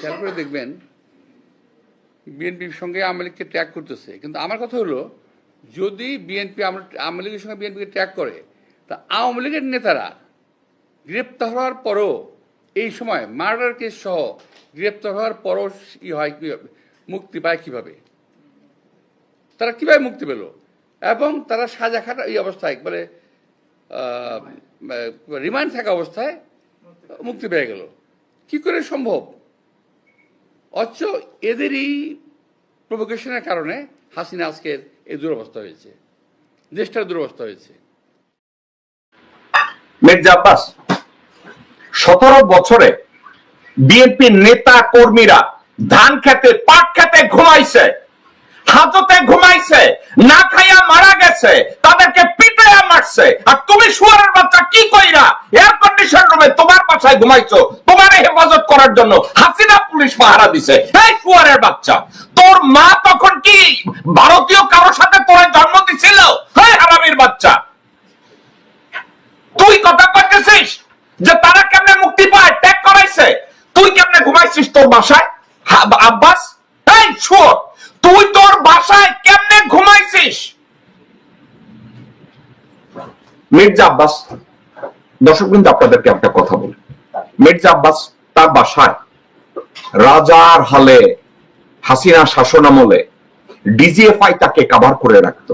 খেয়াল করে দেখবেন বিএনপির সঙ্গে আওয়ামী লীগকে ট্যাগ করতেছে। কিন্তু আমার কথা হলো যদি বিএনপি আওয়ামী লীগের সঙ্গে বিএনপিকে ট্যাগ করে তা আওয়ামী লীগের নেতারা গ্রেপ্তার হওয়ার পরও এই সময় মার্ডার কেস সহ গ্রেপ্তার হওয়ার পরও ই হয় কীভাবে মুক্তি পায় কীভাবে? তারা কীভাবে মুক্তি পেল? এবং তারা সাজা খাটা এই অবস্থায় একবারে রিমান্ড থাকা অবস্থায় মুক্তি পেয়ে গেল। কি করে সম্ভব? অথচ এদেরই প্রভোকেশনের কারণে হাসিনা আজকের এই দুরবস্থা হয়েছে। দেশটার দুরবস্থা হয়েছে। সতেরো বছরে বিএনপি নেতা কর্মীরা ধান খেতে, পাট খেতে ঘুমাইছে, হাজতে ঘুমাইছে, না খাইয়া মারা গেছে, তাদেরকে পিটাইয়া মারছে। আর তুমি শুয়ারের বাচ্চা কি কইরা? এয়ার কন্ডিশন রুমে তোমার বাসায় ঘুমাইছো, তোমার হেফাজত করার জন্য হাসিনা পুলিশ পাহারা দিছে? এই শুয়ারের বাচ্চা। তোর মা তখন কি ভারতীয় কারোর সাথে তোর জন্ম দিছিল? হ্যাঁ হারামির বাচ্চা। তুই কথা করতেছিস যে তারা কেমনে মুক্তি পায়? ত্যাগ করাইছে। তুই কেমনে ঘুমাইছিস তোর বাসায়? আব্বাস? এই, শুয়োর। তুই তোর বাসায় কেমনে ঘুমাইছিস? মির্জা আব্বাস দর্শক বিন্দু আপনাদেরকে একটা কথা বলি। মির্জা আব্বাস তার বাসায় রাজার হালে হাসিনা শাসন আমলে ডিজিএফআই তাকে কাভার করে রাখতো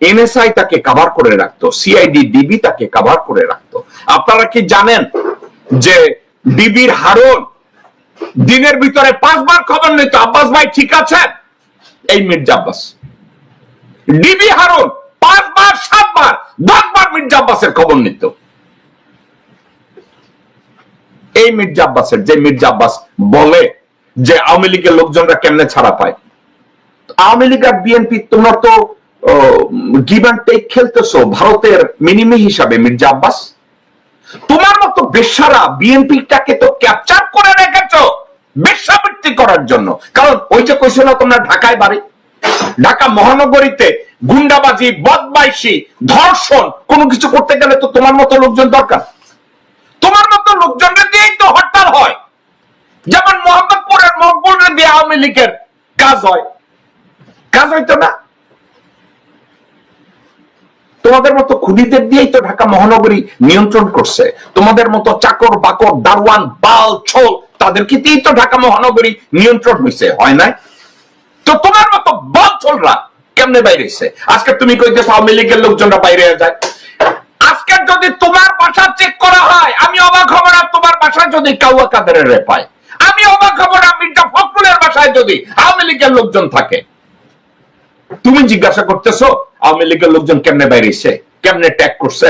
এনএসআই তাকে কাভার করে রাখতো সিআইডি ডিবি তাকে কাভার করে রাখতো। আপনারা কি জানেন যে ডিবির হারুন দিনের ভিতরে পাঁচবার খবর নিত, আব্বাস ভাই ঠিক আছেন? এই মির্জা আব্বাস। ডিবি হারুন পাঁচবার, সাতবার, দশবার মির্জা আব্বাসের খবর নিত। এই মির্জা আব্বাসের, যে মির্জা আব্বাস বলে যে আওয়ামী লীগের লোকজনরা কেমনে ছাড়া পায়? আওয়ামী লীগ আর বিএনপি, তোমরা তো গিভ অ্যান্ড টেক খেলতেছো ভারতের মিনিমি হিসাবে, মির্জা আব্বাস। তোমার মতো বিএনপিটাকে তো ক্যাপচার করে রেখেছো বেশ্যাবৃত্তি করার জন্য। কারণ ওই যে কইছো না তোমরা ঢাকায় বাড়ি? ঢাকা মহানগরীতে গুন্ডাবাজি, বদমাইশি, ধর্ষণ, কোনো কিছু করতে গেলে তো তোমার মতো লোকজন দরকার। তোমার মতো লোকজনদের দিয়েই তো হরতাল হয় যেমন মোহাম্মদপুরের মকবুলের দিয়ে আওয়ামী লীগের কাজ হয়। কাজ হইতো না। তোমাদের মতো খুনিদের দিয়েই তো ঢাকা মহানগরী নিয়ন্ত্রণ করছে। তোমাদের মতো চাকর, বাকর দারওয়ান বাল, ছোল তাদেরকে দিয়েই তো ঢাকা মহানগরী নিয়ন্ত্রণ হয়েছে হয় নাই? তো তোমার মতো বাল, ছোলরা কেমনে বাইরেছে আজকে তুমি কইতেছো আওয়ামী লীগের লোকজনরা বাইরে যায়। আজকে যদি তোমার বাসা চেক করা হয়, আমি অবাক হব না, তোমার বাসায় যদি কাউয়া কাদের পায়। আমি অবাক হব না মির্জা ফখরুলের বাসায় যদি আওয়ামী লীগের লোকজন থাকে। তুমি জিজ্ঞাসা করতেছো, আওয়ামী লীগের লোকজন কেমনে বাইরেছে কেমনে ট্যাগ করছে?